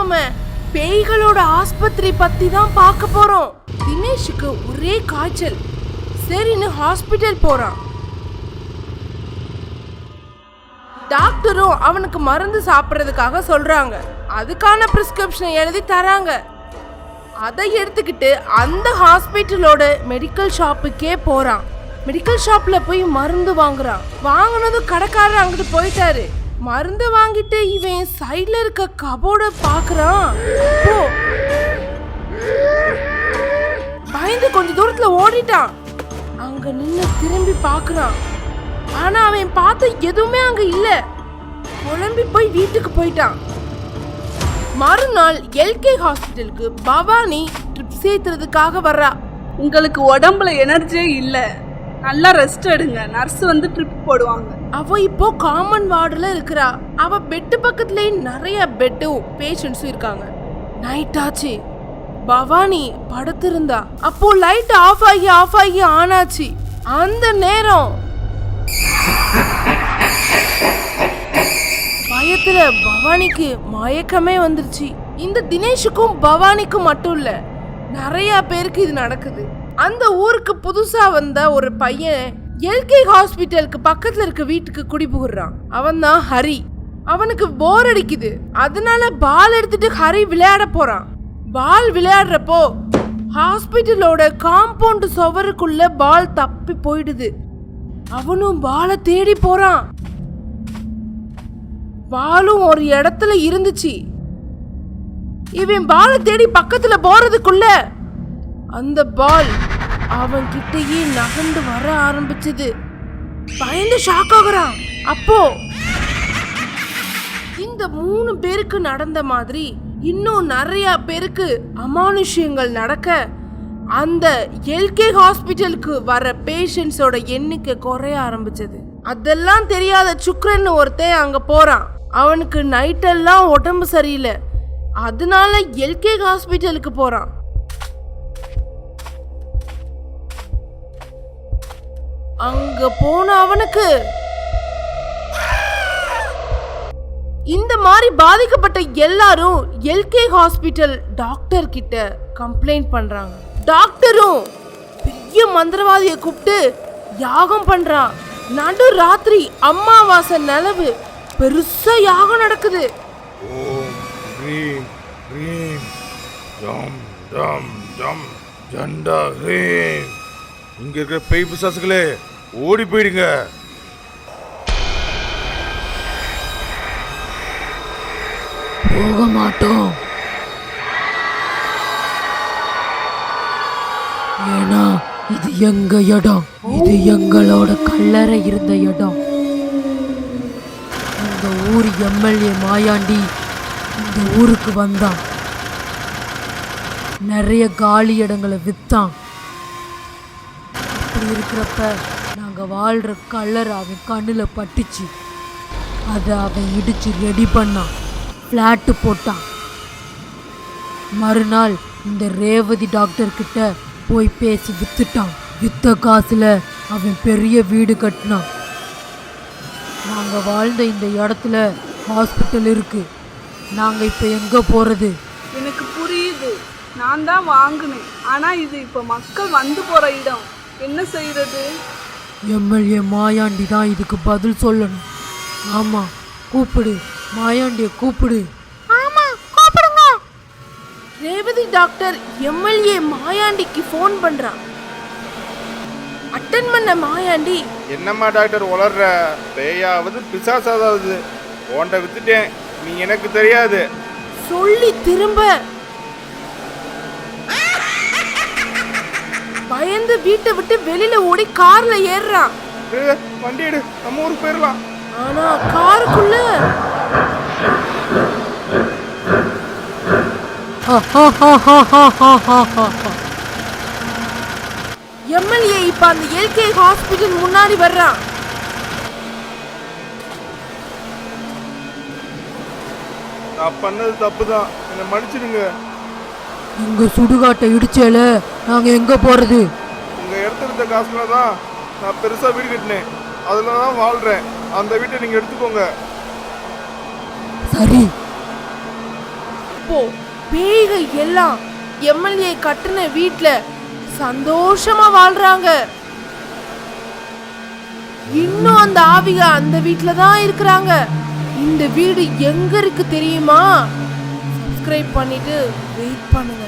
நாம பேய்களோட ஆஸ்பத்திரி பத்தி தான் பார்க்க போறோம். தினேஷுக்கு ஒரே காய்ச்சல். சரின்னு ஹாஸ்பிட்டல் போறான். டாக்டரும் அவனுக்கு மருந்து சாப்பிட்றதுக்காக சொல்றாங்க. அதுக்கான பிரிஸ்கிரிப்ஷனை எழுதி தராங்க. அதை எடுத்துக்கிட்டு அந்த ஹாஸ்பிட்டலோட மெடிக்கல் ஷாப்புக்கே போறான். மெடிக்கல் ஷாப்ல போய் மருந்து வாங்குறான். வாங்கினதும் கடைக்காரர் அங்கிட்டு போயிட்டாரு. மருந்து வாங்கிட்டு இவன் சைடில் இருக்க கபோர்டை பார்க்குறான் பயந்து கொஞ்ச தூரத்தில் ஓடிட்டான். அங்கே நின்று திரும்பி பார்க்குறான் ஆனால் அவன் பார்த்த எதுவுமே அங்கே இல்லை. குழம்பி போய் வீட்டுக்கு போயிட்டான். மறுநாள் எல்கே ஹாஸ்பிட்டலுக்கு பவானி ட்ரிப் சேர்த்துறதுக்காக வர்றா. உங்களுக்கு உடம்புல எனர்ஜியே இல்லை. நல்லா ரெஸ்ட் எடுங்க. நர்ஸ் வந்து ட்ரிப் போடுவாங்க. அவ இப்போ காமன் வார்டுல இருக்கிறா. அவ பெட்டு பக்கத்துலயே நிறைய பெட்டும் பேஷண்ட்ஸும் இருக்காங்க. நைட் ஆச்சு. பவானி படுத்திருந்தா. அப்போ லைட் ஆஃப் ஆகி ஆஃப் ஆகி ஆன் ஆச்சு. அந்த நேரம். பயத்துல பவானிக்கு மயக்கமே வந்துருச்சு. இந்த தினேஷுக்கும் பவானிக்கும் மட்டும் இல்ல நிறைய பேருக்கு இது நடக்குது. அந்த ஊருக்கு புதுசா வந்த ஒரு பையன் எல்கே ஹாஸ்பிட்டலுக்கு பக்கத்துல இருக்க வீட்டுக்கு குடிபுகுறான் அவன் தான் ஹரி. அவனுக்கு போர் அடிக்குது. அதனால பால் எடுத்துட்டு ஹரி விளையாட போறான். பால் விளையாடுறப்போ ஹாஸ்பிட்டலோட காம்பவுண்ட் சுவருக்குள்ள பால் தப்பி போயிடுது. அவனும் பாலை தேடி போறான். பாலும் ஒரு இடத்துல இருந்துச்சு. இவன் பாலை தேடி பக்கத்துல போறதுக்குள்ள அந்த பால் அவன் கிட்டயே நகர்ந்து வர ஆரம்பிச்சது. பயந்து ஷாக் ஆகுறான். அப்போ இந்த மூணு பேருக்கு நடந்த மாதிரி இன்னும் நிறைய பேருக்கு அமானுஷ்யங்கள் நடக்க அந்த எல்கே ஹாஸ்பிட்டலுக்கு வர பேஷண்ட்ஸோட எண்ணிக்கை குறைய ஆரம்பிச்சது. அதெல்லாம் தெரியாத சுக்ரன் ஒருத்தன் அங்க போறான். அவனுக்கு நைட்டெல்லாம் உடம்பு சரியில்லை. அதனால எல்கே ஹாஸ்பிட்டலுக்கு போறான். அங்க போன அவனுக்கு. இந்த மாதிரி பாதிக்கப்பட்ட எல்லாரும் எல்கே ஹாஸ்பிட்டல் டாக்டர் கிட்ட கம்ப்ளைண்ட் பண்றாங்க. டாக்டரும் பெரிய மந்திரவாதியை கூப்பிட்டு யாகம் பண்றான். நடு ராத்திரி அம்மாவாசை நிலவு பெருசா யாகம் நடக்குது. ஓம் ஹ்ரீம் ஹ்ரீம் ஜம் ஜம் ஜம் ஜண்டா ஹ்ரீம். இங்க இருக்கிற பேய் பிசாசுகளே ஓடி போயிடுங்க. போக மாட்டோம் ஏன்னா இது எங்க இடம்? இது எங்களோட கல்லறை இருந்த இடம். இந்த ஊர் எம்எல்ஏ மாயாண்டி இந்த ஊருக்கு வந்தான். நிறைய காலி இடங்களை வித்தான். அப்படி இருக்கிறப்ப நாங்கள் வாழ்கிற கலர் அவன் கண்ணில் பட்டுச்சு. அதை அவன் இடித்து ரெடி பண்ணான் ஃப்ளாட்டு போட்டான். மறுநாள் இந்த ரேவதி டாக்டர்கிட்ட போய் பேசி வித்துட்டான். வித்த காசில் அவன் பெரிய வீடு கட்டினான். நாங்கள் வாழ்ந்த இந்த இடத்துல ஹாஸ்பிட்டல் இருக்குது நாங்கள் இப்போ எங்கே போகிறது எனக்கு புரியுது. நான் தான் வாங்கினேன். ஆனால் இது இப்போ மக்கள் வந்து போகிற இடம். என்ன செய்யறது எம்எல்ஏ மாயாண்டி தான் இதுக்கு பதில் சொல்லணும். ஆமா கூப்பிடு. மாயாண்டிய கூப்பிடு. ரேவதி டாக்டர் எம்எல்ஏ மாயாண்டிக்கு ஃபோன் பண்றான் அட்டன் பண்ண மாயாண்டி. என்னம்மா டாக்டர் உளர்ற? பேயாவது பிசாசாவது. ஓண்ட வித்துட்டேன். நீ எனக்கு தெரியாது. சொல்லி திரும்ப. பயந்து வீட்டை விட்டு வெளியில ஓடி கார்ல ஏறுறான். வண்டி எடு. நம்ம ஊருக்கு போயிடலாம். ஆனா காருக்குள்ள. எம்எல்ஏ இப்ப அந்த எல்கே ஹாஸ்பிட்டல் முன்னாடி வர்றான். நான் பண்ணது தப்பு தான் என்னை மன்னிச்சிடுங்க. எங்க சுடுகாட்டை இடிச்சேல நாங்க எங்க போறது? உங்க இருந்த காசுல தான் நான் பெருசாக வீடு கட்டினேன். அதில் தான் வாழ்கிறேன் அந்த வீட்டை நீங்கள் எடுத்துக்கோங்க. சரி. இப்போ பேய்கள் எல்லாம் எம்எல்ஏ கட்டின வீட்டில் சந்தோஷமா வாழ்றாங்க. இன்னும் அந்த ஆவிக அந்த வீட்டில் தான் இருக்கிறாங்க. இந்த வீடு எங்க இருக்கு தெரியுமா? சப்ஸ்கிரைப் பண்ணிட்டு வெயிட் பண்ணுங்க.